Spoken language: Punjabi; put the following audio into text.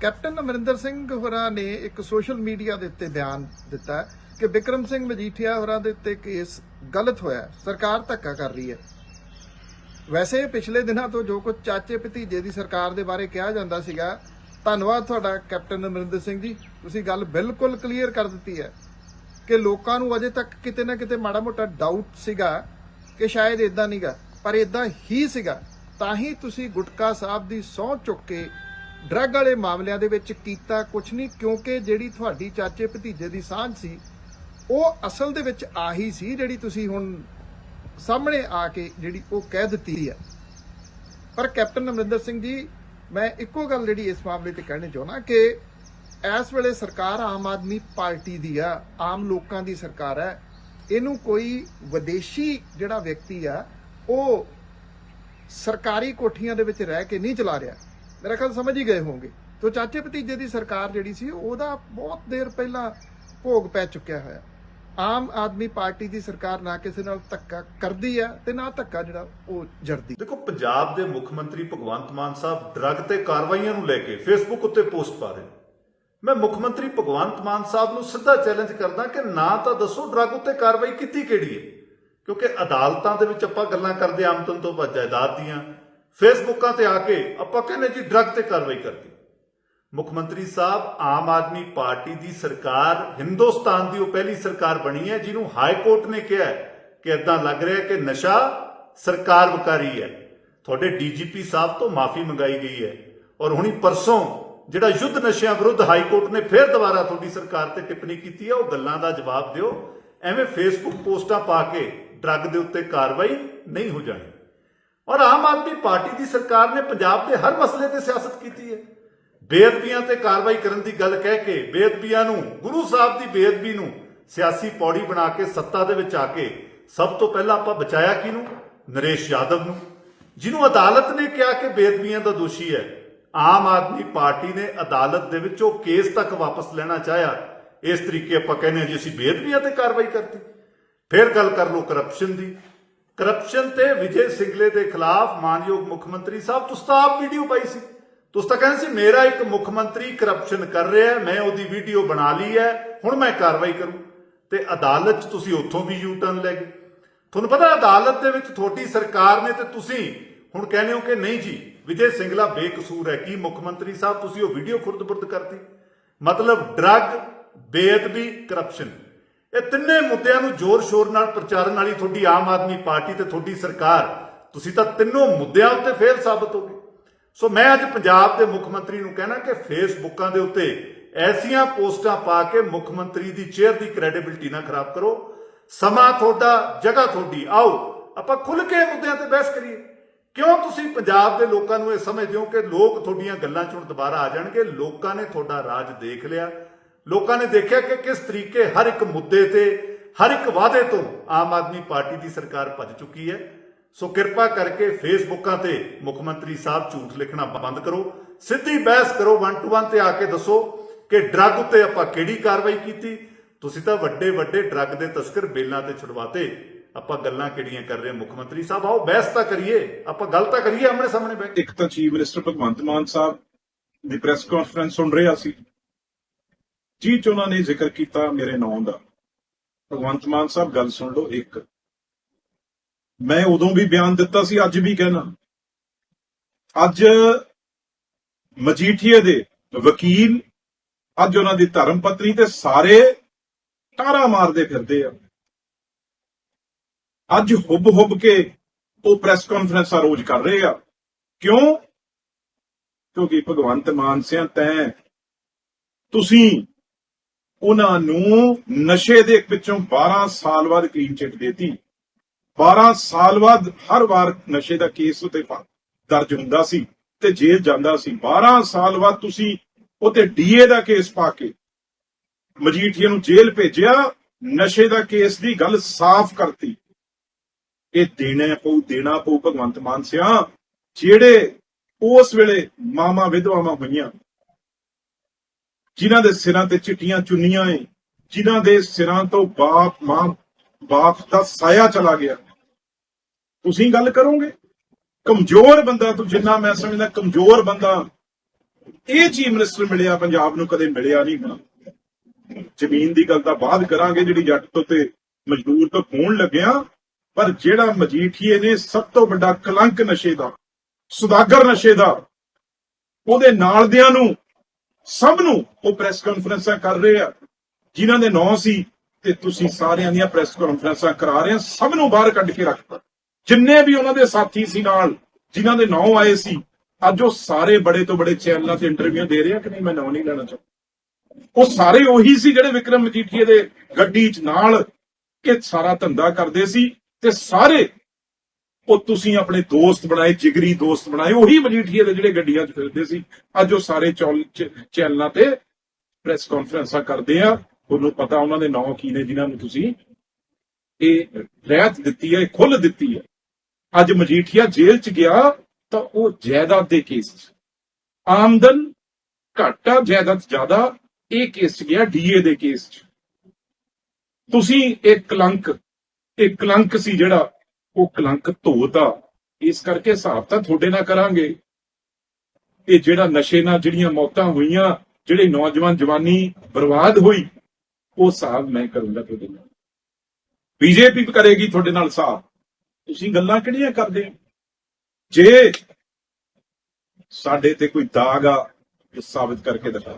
ਕੈਪਟਨ ਅਮਰਿੰਦਰ ਸਿੰਘ ਹੋਰਾਂ ਨੇ ਇੱਕ ਸੋਸ਼ਲ ਮੀਡੀਆ ਦੇ ਉੱਤੇ ਬਿਆਨ ਦਿੱਤਾ ਕਿ ਵਿਕਰਮ ਸਿੰਘ ਮਜੀਠੀਆ ਹੋਰਾਂ ਦੇ ਉੱਤੇ ਕੇਸ ਗਲਤ ਹੋਇਆ ਸਰਕਾਰ ਧੱਕਾ ਕਰ ਰਹੀ ਹੈ। ਵੈਸੇ ਪਿਛਲੇ ਦਿਨਾਂ ਤੋਂ ਜੋ ਕੁਝ ਚਾਚੇ ਭਤੀਜੇ ਦੀ ਸਰਕਾਰ ਦੇ ਬਾਰੇ ਕਿਹਾ ਜਾਂਦਾ ਸੀਗਾ, ਧੰਨਵਾਦ ਤੁਹਾਡਾ ਕੈਪਟਨ ਅਮਰਿੰਦਰ ਸਿੰਘ ਜੀ। ਤੁਸੀਂ ਗੱਲ ਬਿਲਕੁਲ ਕਲੀਅਰ ਕਰ ਦਿੱਤੀ ਹੈ ਕਿ ਲੋਕਾਂ ਨੂੰ ਅਜੇ ਤੱਕ ਕਿਤੇ ਨਾ ਕਿਤੇ ਮਾੜਾ ਮੋਟਾ ਡਾਊਟ ਸੀਗਾ ਕਿ ਸ਼ਾਇਦ ਇਦਾਂ ਨਹੀਂਗਾ ਪਰ ਇਦਾਂ ਹੀ ਸੀਗਾ। ਤਾਂ ਹੀ ਤੁਸੀਂ ਗੁਟਕਾ ਸਾਹਿਬ ਦੀ ਸਹੁੰ ਚੁੱਕ ਕੇ ਡਰੱਗ ਵਾਲੇ ਮਾਮਲਿਆਂ ਦੇ ਵਿੱਚ ਕੀਤਾ ਕੁਝ ਨਹੀਂ, ਕਿਉਂਕਿ ਜਿਹੜੀ ਤੁਹਾਡੀ ਚਾਚੇ ਭਤੀਜੇ ਦੀ ਸਾਂਝ ਸੀ, ਉਹ ਅਸਲ ਦੇ ਵਿੱਚ ਆਹੀ ਸੀ ਜਿਹੜੀ ਤੁਸੀਂ ਹੁਣ ਸਾਹਮਣੇ ਆ ਕੇ ਜਿਹੜੀ ਉਹ ਕਹਿ ਦਿੱਤੀ ਹੈ। ਪਰ ਕੈਪਟਨ ਅਮਰਿੰਦਰ ਸਿੰਘ ਜੀ, ਮੈਂ ਇੱਕੋ ਗੱਲ ਜਿਹੜੀ ਇਸ ਮਾਮਲੇ ਤੇ ਕਹਿਣੀ ਚਾਹੁੰਦਾ ਕਿ ਇਸ ਵੇਲੇ ਸਰਕਾਰ ਆਮ ਆਦਮੀ ਪਾਰਟੀ ਦੀ ਆ, ਆਮ ਲੋਕਾਂ ਦੀ ਸਰਕਾਰ ਹੈ। ਇਹਨੂੰ ਕੋਈ ਵਿਦੇਸ਼ੀ ਜਿਹੜਾ ਵਿਅਕਤੀ ਆ, ਉਹ ਸਰਕਾਰੀ ਕੋਠੀਆਂ ਦੇ ਵਿੱਚ ਰਹਿ ਕੇ ਨਹੀਂ ਚਲਾ ਰਿਹਾ। ਮੇਰਾ ਖਿਆਲ ਸਮਝ ਹੀ ਗਏ ਹੋਵੋਗੇ ਤੋ ਚਾਚੇ ਭਤੀਜੇ ਦੀ ਸਰਕਾਰ ਜਿਹੜੀ ਸੀ, ਉਹਦਾ ਬਹੁਤ ਦੇਰ ਪਹਿਲਾਂ ਭੋਗ ਪੈ ਚੁੱਕਿਆ ਹੋਇਆ। ਆਮ ਆਦਮੀ ਪਾਰਟੀ ਦੀ ਸਰਕਾਰ ਨਾ ਕਿਸੇ ਨਾਲ ਧੱਕਾ ਕਰਦੀ ਆ ਤੇ ਨਾ ਧੱਕਾ ਜਿਹੜਾ ਉਹ ਜਰਦੀ। ਦੇਖੋ, ਪੰਜਾਬ ਦੇ ਮੁੱਖ ਮੰਤਰੀ ਭਗਵੰਤ ਮਾਨ ਸਾਹਿਬ ਡਰੱਗ ਤੇ ਕਾਰਵਾਈਆਂ ਨੂੰ ਲੈ ਕੇ ਫੇਸਬੁੱਕ ਉੱਤੇ ਪੋਸਟ ਪਾ ਰਹੇ ਮੈਂ ਮੁੱਖ ਮੰਤਰੀ ਭਗਵੰਤ ਮਾਨ ਸਾਹਿਬ ਨੂੰ ਸਿੱਧਾ ਚੈਲੰਜ ਕਰਦਾ ਕਿ ਨਾ ਤਾਂ ਦੱਸੋ ਡਰੱਗ ਉੱਤੇ ਕਾਰਵਾਈ ਕੀਤੀ ਕਿਹੜੀ ਹੈ। ਕਿਉਂਕਿ ਅਦਾਲਤਾਂ ਦੇ ਵਿੱਚ ਆਪਾਂ ਗੱਲਾਂ ਕਰਦੇ ਆਮਦਨ ਤੋਂ ਵੱਧ ਜਾਇਦਾਦ ਦੀਆਂ ਫੇਸਬੁੱਕਾਂ ਤੇ ਆ ਕੇ ਆਪਾਂ ਕਹਿੰਦੇ ਜੀ ਡਰੱਗ ਤੇ ਕਾਰਵਾਈ ਕਰਦੀ ਮੁੱਖ ਮੰਤਰੀ ਸਾਹਿਬ, ਆਮ ਆਦਮੀ ਪਾਰਟੀ ਦੀ ਸਰਕਾਰ, ਹਿੰਦੁਸਤਾਨ ਦੀ ਉਹ ਪਹਿਲੀ ਸਰਕਾਰ ਬਣੀ ਹੈ, ਜਿਹਨੂੰ ਹਾਈ ਕੋਰਟ ਨੇ ਕਿਹਾ ਕਿ ਇਦਾਂ ਲੱਗ ਰਿਹਾ ਕਿ ਨਸ਼ਾ ਸਰਕਾਰ ਵਕਾਰੀ ਹੈ। ਤੁਹਾਡੇ ਡੀਜੀਪੀ ਸਾਹਿਬ ਤੋਂ ਮਾਫੀ ਮੰਗਾਈ ਗਈ ਹੈ ਔਰ ਹੁਣੀ ਪਰਸੋਂ ਜਿਹੜਾ ਯੁੱਧ ਨਸ਼ਿਆਂ ਵਿਰੁੱਧ ਹਾਈ ਕੋਰਟ ਨੇ ਫੇਰ ਦੁਬਾਰਾ ਤੁਹਾਡੀ ਸਰਕਾਰ ਤੇ ਟਿੱਪਣੀ ਕੀਤੀ ਹੈ, ਉਹ ਗੱਲਾਂ ਦਾ ਜਵਾਬ ਦਿਓ। ਐਵੇਂ ਫੇਸਬੁੱਕ ਪੋਸਟਾਂ ਪਾ ਕੇ ਡਰੱਗ ਦੇ ਉੱਤੇ ਕਾਰਵਾਈ ਨਹੀਂ ਹੋ ਜਾਣੀ। ਔਰ ਆਮ ਆਦਮੀ ਪਾਰਟੀ ਦੀ ਸਰਕਾਰ ਨੇ ਪੰਜਾਬ ਦੇ ਹਰ ਮਸਲੇ ਤੇ ਸਿਆਸਤ ਕੀਤੀ ਹੈ। ਬੇਅਦਬੀਆਂ ਤੇ ਕਾਰਵਾਈ ਕਰਨ ਦੀ ਗੱਲ ਕਹਿ ਕੇ ਬੇਅਦਬੀਆਂ ਨੂੰ, ਗੁਰੂ ਸਾਹਿਬ ਦੀ ਬੇਅਦਬੀ ਨੂੰ ਸਿਆਸੀ ਪੌੜੀ ਬਣਾ ਕੇ ਸੱਤਾ ਦੇ ਵਿੱਚ ਆ ਕੇ ਸਭ ਤੋਂ ਪਹਿਲਾਂ ਆਪਾਂ ਬਚਾਇਆ ਕਿਹਨੂੰ? ਨਰੇਸ਼ ਯਾਦਵ ਨੂੰ। ਜਿਹਨੂੰ ਅਦਾਲਤ ਨੇ ਕਿਹਾ ਕਿ ਬੇਅਦਬੀਆਂ ਦਾ ਦੋਸ਼ੀ ਹੈ। ਆਮ ਆਦਮੀ ਪਾਰਟੀ ਨੇ ਅਦਾਲਤ ਦੇ ਵਿੱਚ ਉਹ ਕੇਸ ਤੱਕ ਵਾਪਸ ਲੈਣਾ ਚਾਹਿਆ। ਇਸ ਤਰੀਕੇ ਆਪਾਂ ਕਹਿੰਦੇ ਹਾਂ ਜੀ ਅਸੀਂ ਬੇਅਦਬੀਆਂ ਤੇ ਕਾਰਵਾਈ ਕਰਤੀ। ਫਿਰ ਗੱਲ ਕਰ ਲਓ ਕਰਪਸ਼ਨ ਦੀ। ਕਰਪਸ਼ਨ ਤੇ ਵਿਜੇ ਸਿੰਗਲੇ ਦੇ ਖਿਲਾਫ ਮਾਨਯੋਗ ਮੁੱਖ ਮੰਤਰੀ ਸਾਹਿਬ, ਤੁਸੀਂ ਤਾਂ ਆਪ ਵੀਡੀਓ ਪਾਈ ਸੀ। ਤੁਸੀਂ ਤਾਂ ਕਹਿੰਦੇ ਸੀ, ਮੇਰਾ ਇੱਕ ਮੁੱਖ ਮੰਤਰੀ ਕਰਪਸ਼ਨ ਕਰ ਰਿਹਾ ਹੈ, ਮੈਂ ਉਹਦੀ ਵੀਡੀਓ ਬਣਾ ਲਈ ਹੈ, ਹੁਣ ਮੈਂ ਕਾਰਵਾਈ ਕਰੂੰ। ਤੇ ਅਦਾਲਤ 'ਚ ਤੁਸੀਂ ਉੱਥੋਂ ਵੀ ਯੂ ਟਰਨ ਲੈ ਗਏ। ਤੁਹਾਨੂੰ ਪਤਾ ਅਦਾਲਤ ਦੇ ਵਿੱਚ ਤੁਹਾਡੀ ਸਰਕਾਰ ਨੇ ਤੇ ਤੁਸੀਂ ਹੁਣ ਕਹਿੰਦੇ ਹੋ ਕਿ ਨਹੀਂ ਜੀ, ਵਿਜੇ ਸਿੰਗਲਾ ਬੇਕਸੂਰ ਹੈ। ਕੀ ਮੁੱਖ ਮੰਤਰੀ ਸਾਹਿਬ, ਤੁਸੀਂ ਉਹ ਵੀਡੀਓ ਖੁਰਦ-ਬੁਰਦ ਕਰਤੀ? ਮਤਲਬ ਡਰੱਗ ਬੇਅਦਬੀ ਕਰਪਸ਼ਨ ਇਹ ਤਿੰਨੇ ਮੁੱਦਿਆਂ ਨੂੰ ਜ਼ੋਰ-ਸ਼ੋਰ ਨਾਲ ਪ੍ਰਚਾਰਨ ਵਾਲੀ ਤੁਹਾਡੀ ਆਮ ਆਦਮੀ ਪਾਰਟੀ ਤੇ ਤੁਹਾਡੀ ਸਰਕਾਰ, ਤੁਸੀਂ ਤਾਂ ਤਿੰਨੋਂ ਮੁੱਦਿਆਂ ਉੱਤੇ ਫੇਲ ਸਾਬਤ ਹੋ ਗਏ। ਸੋ ਮੈਂ ਅੱਜ ਪੰਜਾਬ ਦੇ ਮੁੱਖ ਮੰਤਰੀ ਨੂੰ ਕਹਿਣਾ ਕਿ ਫੇਸਬੁੱਕਾਂ ਦੇ ਉੱਤੇ ਐਸੀਆਂ ਪੋਸਟਾਂ ਪਾ ਕੇ ਮੁੱਖ ਮੰਤਰੀ ਦੀ ਚੇਅਰ ਦੀ ਕ੍ਰੈਡੀਬਿਲਟੀ ਨਾ ਖਰਾਬ ਕਰੋ। ਸਮਾਂ ਤੁਹਾਡਾ, ਜਗ੍ਹਾ ਤੁਹਾਡੀ, ਆਓ, ਆਪਾਂ ਖੁੱਲ ਕੇ ਮੁੱਦਿਆਂ ਤੇ ਬਹਿਸ ਕਰੀਏ। ਕਿਉਂ ਤੁਸੀਂ ਪੰਜਾਬ ਦੇ ਲੋਕਾਂ ਨੂੰ ਇਹ ਸਮਝਦੇ ਹੋ ਕਿ ਲੋਕ ਤੁਹਾਡੀਆਂ ਗੱਲਾਂ ਚੋਂ ਦੁਬਾਰਾ ਆ ਜਾਣਗੇ? ਲੋਕਾਂ ਨੇ ਤੁਹਾਡਾ ਰਾਜ ਦੇਖ ਲਿਆ। ਲੋਕਾਂ ਨੇ ਦੇਖਿਆ ਕਿ ਕਿਸ ਤਰੀਕੇ ਹਰ ਇੱਕ ਮੁੱਦੇ ਤੇ, ਹਰ ਇੱਕ ਵਾਅਦੇ ਤੋਂ ਆਮ ਆਦਮੀ ਪਾਰਟੀ ਦੀ ਸਰਕਾਰ ਭੱਜ ਚੁੱਕੀ ਹੈ। ਸੋ ਕਿਰਪਾ ਕਰਕੇ ਫੇਸਬੁੱਕਾਂ ਤੇ ਮੁੱਖ ਮੰਤਰੀ ਸਾਹਿਬ ਝੂਠ ਲਿਖਣਾ ਬੰਦ ਕਰੋ। ਸਿੱਧੀ ਬਹਿਸ ਕਰੋ 1 ਟੂ 1 ਤੇ ਆ ਕੇ ਦੱਸੋ ਕਿ ਡਰੱਗ ਉੱਤੇ ਆਪਾਂ ਕਿਹੜੀ ਕਾਰਵਾਈ ਕੀਤੀ। ਤੁਸੀਂ ਤਾਂ ਵੱਡੇ ਵੱਡੇ ਡਰੱਗ ਦੇ ਤਸਕਰ ਬੇਲਾਂ ਤੇ ਛੁਡਵਾਤੇ। ਆਪਾਂ ਗੱਲਾਂ ਕਿਹੜੀਆਂ ਕਰ ਰਹੇ ਮੁੱਖ ਮੰਤਰੀ ਸਾਹਿਬ, ਆਓ ਬਹਿਸ ਤਾਂ ਕਰੀਏ। ਆਪਾਂ ਗੱਲ ਤਾਂ ਕਰੀਏ ਆਪਣੇ ਸਾਹਮਣੇ ਬੈਠ ਇੱਕ ਤਾਂ ਚੀਫ ਮਿਨਿਸਟਰ ਭਗਵੰਤ ਮਾਨ ਸਾਹਿਬ ਦੀ ਪ੍ਰੈਸ ਕਾਨਫਰੰਸ ਸੁਣ ਰਿਹਾ ਸੀ ਜੀ ਚ ਉਹਨਾਂ ਨੇ ਜ਼ਿਕਰ ਕੀਤਾ ਮੇਰੇ ਨਾਮ ਦਾ। ਭਗਵੰਤ ਮਾਨ ਸਾਹਿਬ, ਗੱਲ ਸੁਣ ਲਓ ਇੱਕ। ਮੈਂ ਉਦੋਂ ਵੀ ਬਿਆਨ ਦਿੱਤਾ ਸੀ, ਅੱਜ ਵੀ ਕਹਿਣਾ। ਅੱਜ ਮਜੀਠੀਏ ਦੇ ਵਕੀਲ ਅੱਜ ਉਹਨਾਂ ਦੀ ਧਰਮ ਪਤਨੀ ਤੇ ਸਾਰੇ ਟਾਰਾ ਮਾਰਦੇ ਫਿਰਦੇ ਆ। ਅੱਜ ਹੁੱਬ ਹੁੱਬ ਕੇ ਉਹ ਪ੍ਰੈਸ ਕਾਨਫਰੰਸਾਂ ਰੋਜ਼ ਕਰ ਰਹੇ ਆ। ਕਿਉਂ? ਕਿਉਂਕਿ ਭਗਵੰਤ ਮਾਨ ਸਿਆਂ ਤੈਂ ਤੁਸੀਂ ਉਹਨਾਂ ਨੂੰ ਨਸ਼ੇ ਦੇ ਵਿੱਚੋਂ 12 ਸਾਲ ਬਾਅਦ ਕਲੀਨ ਚਿੱਟ ਦੇਤੀ। 12 ਸਾਲ ਬਾਅਦ ਹਰ ਵਾਰ ਨਸ਼ੇ ਦਾ ਕੇਸ ਉਤੇ ਦਰਜ ਹੁੰਦਾ ਸੀ ਤੇ ਜੇਲ੍ਹ ਜਾਂਦਾ ਸੀ। 12 ਸਾਲ ਬਾਅਦ ਤੁਸੀਂ ਉਤੇ ਡੀਏ ਦਾ ਕੇਸ ਪਾ ਕੇ ਮਜੀਠੀਆ ਨੂੰ ਜੇਲ੍ਹ ਭੇਜਿਆ, ਨਸ਼ੇ ਦਾ ਕੇਸ ਦੀ ਗੱਲ ਸਾਫ਼ ਕਰਤੀ। ਇਹ ਦੇਣਾ ਪਊ ਦੇਣਾ ਪਊ ਭਗਵੰਤ ਮਾਨ ਸਿਆ, ਜਿਹੜੇ ਉਸ ਵੇਲੇ ਮਾਮਾ ਵਿਧਵਾਵਾਂ ਹੋਈਆਂ ਜਿਨ੍ਹਾਂ ਦੇ ਸਿਰਾਂ ਤੇ ਚਿੱਟੀਆਂ ਚੁੰਨੀਆਂ ਏ, ਜਿਨ੍ਹਾਂ ਦੇ ਸਿਰਾਂ ਤੋਂ ਬਾਪ, ਮਾਂ, ਬਾਪ ਦਾ ਸਾਇਆ ਚਲਾ ਗਿਆ। ਤੁਸੀਂ ਗੱਲ ਕਰੋਗੇ? ਕਮਜ਼ੋਰ ਬੰਦਾ ਤੂੰ ਜਿੰਨਾ ਮੈਂ ਸਮਝਦਾ, ਕਮਜ਼ੋਰ ਬੰਦਾ। ਇਹ ਚੀਫ ਮਿਨਿਸਟਰ ਮਿਲਿਆ, ਪੰਜਾਬ ਨੂੰ ਕਦੇ ਮਿਲਿਆ ਨਹੀਂ ਹੋਣਾ। ਜ਼ਮੀਨ ਦੀ ਗੱਲ ਤਾਂ ਬਾਅਦ ਕਰਾਂਗੇ, ਜਿਹੜੀ ਜੱਟ ਤੋਂ ਤੇ ਮਜ਼ਦੂਰ ਤੋਂ ਖੋਣ ਲੱਗਿਆ। ਪਰ ਜਿਹੜਾ ਮਜੀਠੀਏ ਨੇ ਸਭ ਤੋਂ ਵੱਡਾ ਕਲੰਕ ਨਸ਼ੇ ਦਾ, ਸੁਦਾਗਰ ਨਸ਼ੇ ਦਾ, ਉਹਦੇ ਨਾਲਦਿਆਂ ਨੂੰ ਸਭ ਨੂੰ ਉਹ ਪ੍ਰੈਸ ਕਾਨਫਰੰਸਾਂ ਕਰ ਰਹੇ ਆ। ਜਿਨ੍ਹਾਂ ਦੇ ਨਾਂ ਸੀ ਤੇ ਤੁਸੀਂ ਸਾਰਿਆਂ ਦੀਆਂ ਪ੍ਰੈਸ ਕਾਨਫਰੰਸਾਂ ਕਰਾ ਰਹੇ ਆ ਸਭ ਨੂੰ ਬਾਹਰ ਕੱਢ ਕੇ ਰੱਖਤਾ। ਜਿੰਨੇ ਵੀ ਉਹਨਾਂ ਦੇ ਸਾਥੀ ਸੀ ਨਾਲ, ਜਿਨ੍ਹਾਂ ਦੇ ਨਾਂ ਆਏ ਸੀ, ਅੱਜ ਉਹ ਸਾਰੇ ਬੜੇ ਤੋਂ ਬੜੇ ਚੈਨਲਾਂ ਤੇ ਇੰਟਰਵਿਊ ਦੇ ਰਹੇ ਆ ਕਿ ਨਹੀਂ, ਮੈਂ ਨਾਂ ਨਹੀਂ ਲੈਣਾ ਚਾਹੁੰਦਾ। ਉਹ ਸਾਰੇ ਉਹੀ ਸੀ ਜਿਹੜੇ ਵਿਕਰਮ ਮਜੀਠੀਏ ਦੇ ਗੱਡੀ 'ਚ ਨਾਲ ਇਹ ਸਾਰਾ ਧੰਦਾ ਕਰਦੇ ਸੀ ਤੇ ਸਾਰੇ ਉਹ ਤੁਸੀਂ ਆਪਣੇ ਦੋਸਤ ਬਣਾਏ, ਜਿਗਰੀ ਦੋਸਤ ਬਣਾਏ, ਉਹੀ ਮਜੀਠੀਏ ਦੇ ਜਿਹੜੇ ਗੱਡੀਆਂ 'ਚ ਫਿਰਦੇ ਸੀ। ਅੱਜ ਉਹ ਸਾਰੇ ਚੌਲ- ਚੈਨਲਾਂ ਤੇ ਪ੍ਰੈਸ ਕਾਨਫਰੰਸਾਂ ਕਰਦੇ ਆ। ਤੁਹਾਨੂੰ ਪਤਾ ਉਹਨਾਂ ਦੇ ਨਾਂ ਕੀ ਨੇ, ਜਿਨ੍ਹਾਂ ਨੂੰ ਤੁਸੀਂ ਇਹ ਰਹਿਤ ਦਿੱਤੀ ਹੈ, ਇਹ ਖੁੱਲ ਦਿੱਤੀ ਹੈ। ਅੱਜ ਮਜੀਠੀਆ ਜੇਲ੍ਹ 'ਚ ਗਿਆ ਤਾਂ ਉਹ ਜਾਇਦਾਦ ਦੇ ਕੇਸ 'ਚ। ਆਮਦਨ ਘਾਟਾ ਜਾਇਦਾਦ ਜ਼ਿਆਦਾ, ਇਹ ਕੇਸ 'ਚ ਗਿਆ ਡੀਏ ਦੇ ਕੇਸ 'ਚ। ਤੁਸੀਂ ਇਹ ਕਲੰਕ ਇਹ ਕਲੰਕ ਸੀ ਜਿਹੜਾ ਉਹ ਕਲੰਕ ਧੋਤਾ ਇਸ ਕਰਕੇ ਹਿਸਾਬ ਤਾਂ ਤੁਹਾਡੇ ਨਾਲ ਕਰਾਂਗੇ। ਇਹ ਜਿਹੜਾ ਨਸ਼ੇ ਨਾਲ ਜਿਹੜੀਆਂ ਮੌਤਾਂ ਹੋਈਆਂ, ਜਿਹੜੇ ਨੌਜਵਾਨ ਜਵਾਨੀ ਬਰਬਾਦ ਹੋਈ, ਉਹ ਹਿਸਾਬ ਮੈਂ ਕਰੂੰਗਾ ਤੁਹਾਡੇ ਨਾਲ। ਬੀਜੇਪੀ ਕਰੇਗੀ ਤੁਹਾਡੇ ਨਾਲ ਹਿਸਾਬ। ਤੁਸੀਂ ਗੱਲਾਂ ਕਿਹੜੀਆਂ ਕਰਦੇ ਹੋ? ਜੇ ਸਾਡੇ ਤੇ ਕੋਈ ਦਾਗ ਆ ਇਹ ਸਾਬਤ ਕਰਕੇ ਦਿਖਾ